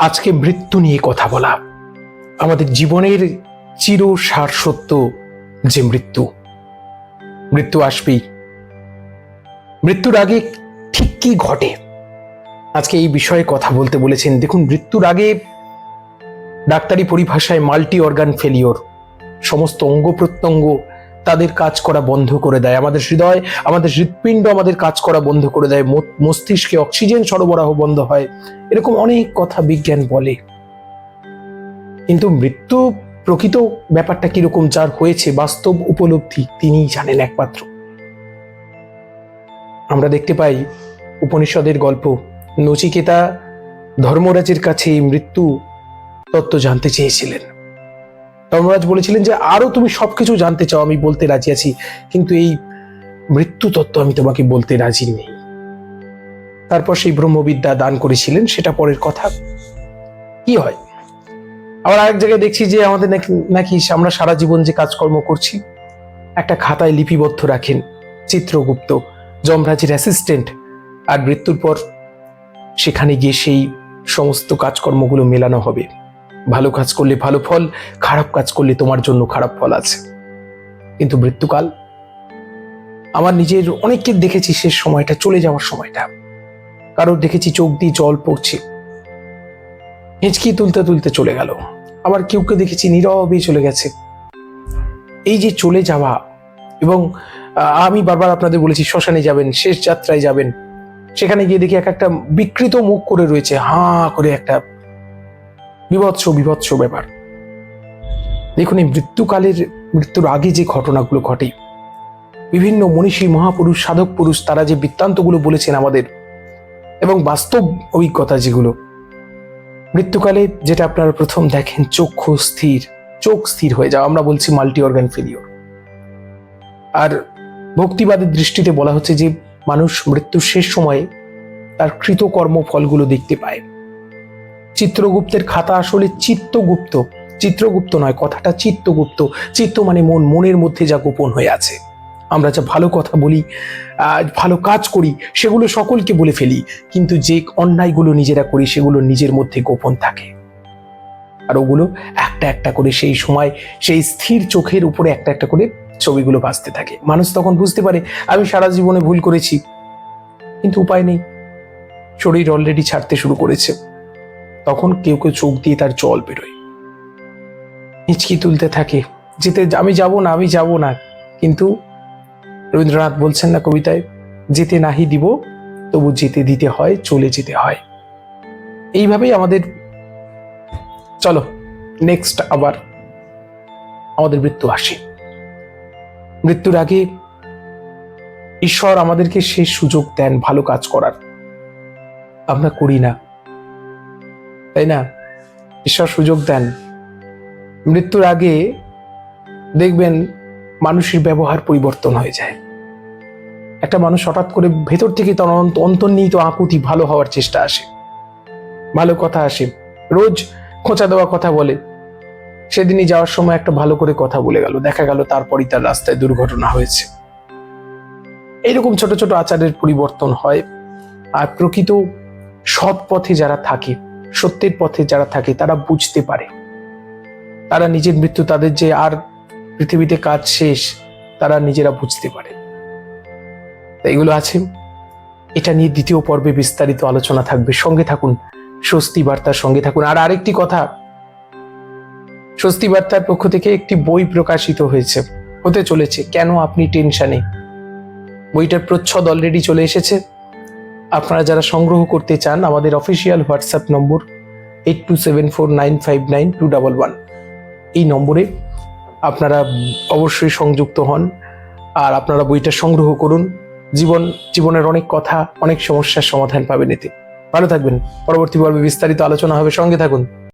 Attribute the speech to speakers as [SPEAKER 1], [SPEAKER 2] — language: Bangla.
[SPEAKER 1] আজকে মৃত্যু নিয়ে কথা বলা। আমাদের জীবনের চির সার সত্য যে মৃত্যু। মৃত্যু আসবেই। মৃত্যুর আগে ঠিক কি ঘটে? আজকে এই বিষয়ে কথা বলতে বলেছেন, দেখুন, মৃত্যুর আগে ডাক্তারি পরিভাষায় মাল্টি অর্গান ফেলিওর, সমস্ত অঙ্গ প্রত্যঙ্গ তাদের কাজ করা বন্ধ করে দেয়। আমাদের হৃদয়, আমাদের হৃৎপিণ্ড আমাদের কাজ করা বন্ধ করে দেয়। মস্তিষ্কে অক্সিজেন সরবরাহ বন্ধ হয়। এরকম অনেক কথা বিজ্ঞান বলে। কিন্তু মৃত্যু প্রকৃত ব্যাপারটা কীরকম যার হয়েছে বাস্তব উপলব্ধি তিনিই জানেন একমাত্র। আমরা দেখতে পাই উপনিষদের গল্প, নচিকেতা ধর্মরাজের কাছে এই মৃত্যু তত্ত্ব জানতে চেয়েছিলেন। ধর্মরাজ বলেছিলেন যে, আরও তুমি সবকিছু জানতে চাও, আমি বলতে রাজি আছি। কিন্তু এই মৃত্যু তত্ত্ব আমি তোমাকে বলতে রাজি নেই। তারপর সেই ব্রহ্মবিদ্যা দান করেছিলেন, সেটা পরের কথা। কি হয়? আবার আরেক জায়গায় দেখছি যে, আমাদের নাকি নাকি আমরা সারা জীবন যে কাজকর্ম করছি, একটা খাতায় লিপিবদ্ধ রাখেন চিত্রগুপ্ত, যমরাজের অ্যাসিস্ট্যান্ট আর মৃত্যুর পর সেখানে গিয়ে সেই সমস্ত কাজকর্মগুলো মেলানো হবে। ভালো কাজ করলে ভালো ফল, খারাপ কাজ করলে তোমার জন্য খারাপ ফল আছে। কিন্তু মৃত্যুকাল, আমার নিজের অনেককে দেখেছি শেষ সময়টা, চলে যাওয়ার সময়টা। কারোর দেখেছি চোখ দিয়ে জল পড়ছে। হেঁচকি তুলতে তুলতে চলে গেল। আবার কেউ কেউ দেখেছি নীরবে চলে গেছে। এই যে চলে যাওয়া এবং আমি বারবার আপনাদের বলেছি, শ্মশানে যাবেন, শেষ যাত্রায় যাবেন। সেখানে গিয়ে দেখি এক একটা বিকৃত মুখ করে রয়েছে, হাঁ করে একটা বিভৎস বিভৎস ব্যাপার। দেখুন, এই মৃত্যুকালের, মৃত্যুর আগে যে ঘটনাগুলো ঘটে, বিভিন্ন মনীষী, মহাপুরুষ, সাধক পুরুষ, তারা যে বৃত্তান্তগুলো বলেছেন আমাদের, এবং বাস্তব অভিজ্ঞতা যেগুলো, মৃত্যুকালে যেটা আপনারা প্রথম দেখেন, চক্ষু স্থির, চোখ স্থির হয়ে যাওয়া, আমরা বলছি মাল্টি অর্গান ফেলিওর আর ভক্তিবাদের দৃষ্টিতে বলা হচ্ছে যে, মানুষ মৃত্যুর শেষ সময়ে তার কৃতকর্ম ফলগুলো দেখতে পায়। চিত্রগুপ্তের খাতা আসলে চিত্তগুপ্ত। চিত্রগুপ্ত নয়, কথাটা চিত্তগুপ্ত। চিত্ত মানে মন, মনের মধ্যে যা গোপন হয়ে আছে। আমরা যা ভালো কথা বলি ভালো কাজ করি, সেগুলো সকলকে বলে ফেলি। কিন্তু যে অন্যায়গুলো নিজেরা করি, সেগুলো নিজের মধ্যে গোপন থাকে। আর ওগুলো একটা একটা করে সেই সময়, সেই স্থির চোখের উপরে একটা একটা করে ছবিগুলো ভাসতে থাকে। মানুষ তখন বুঝতে পারে, আমি সারা জীবনে ভুল করেছি। কিন্তু উপায় নেই। শরীর অলরেডি ছাড়তে শুরু করেছে। তখন কেউ কেউ চোখ দিয়ে তার জল বেরোয়। হিচকি তুলতে থাকে, যেতে আমি যাব না, আমি যাব না। কিন্তু রবীন্দ্রনাথ বলছেন না কবিতায়, যেতে নাহি দিব, তবু যেতে দিতে হয়, চলে যেতে হয়। এইভাবেই আমাদের, চলো নেক্সট আবার আমাদের মৃত্যু আসে। মৃত্যুর আগে ঈশ্বর আমাদেরকে শেষ সুযোগ দেন ভালো কাজ করার। আমরা করি না। তাই না? ঈশ্বর সুযোগ দেন। মৃত্যুর আগে দেখবেন মানুষের ব্যবহার পরিবর্তন হয়ে যায়। একটা মানুষ হঠাৎ করে ভেতর থেকে তার অন্ত- অন্তর্নিহিত আকুতি ভালো হওয়ার চেষ্টা আসে। ভালো কথা আসে। রোজ খোঁচা দেওয়া কথা বলে। সেদিনই যাওয়ার সময় একটা ভালো করে কথা বলে গেল। দেখা গেল তারপরই তার রাস্তায় দুর্ঘটনা হয়েছে। এইরকম ছোট ছোট আচারের পরিবর্তন হয়। আর প্রকৃত সৎ পথে যারা থাকে সত্যের পথে যারা থাকে, তারা বুঝতে পারে। তারা নিজের মৃত্যু, তাদের যে আর পৃথিবীতে কাজ শেষ, তারা নিজেরা বুঝতে পারে। এগুলো আছে। এটা নিয়ে দ্বিতীয় পর্বে বিস্তারিত আলোচনা থাকবে। সঙ্গে থাকুন, স্বস্তি বার্তার সঙ্গে থাকুন। আর আরেকটি কথা, স্বস্তি বার্তার পক্ষ থেকে একটি বই প্রকাশিত হয়েছে। হতে চলেছে। কেন আপনি টেনশনে? বইটার প্রচ্ছদ অলরেডি চলে এসেছে। আপনারা যারা সংগ্রহ করতে চান, আমাদের official WhatsApp number eight two seven four nine five nine two double one এই নম্বরে আপনারা অবশ্যই সংযুক্ত হন আর আপনারা বইটা সংগ্রহ করুন। জীবন, জীবনের অনেক কথা, অনেক সমস্যার সমাধান পাবেন এতে। ভালো থাকবেন। পরবর্তী পর্বে বিস্তারিত আলোচনা হবে। সঙ্গে থাকুন।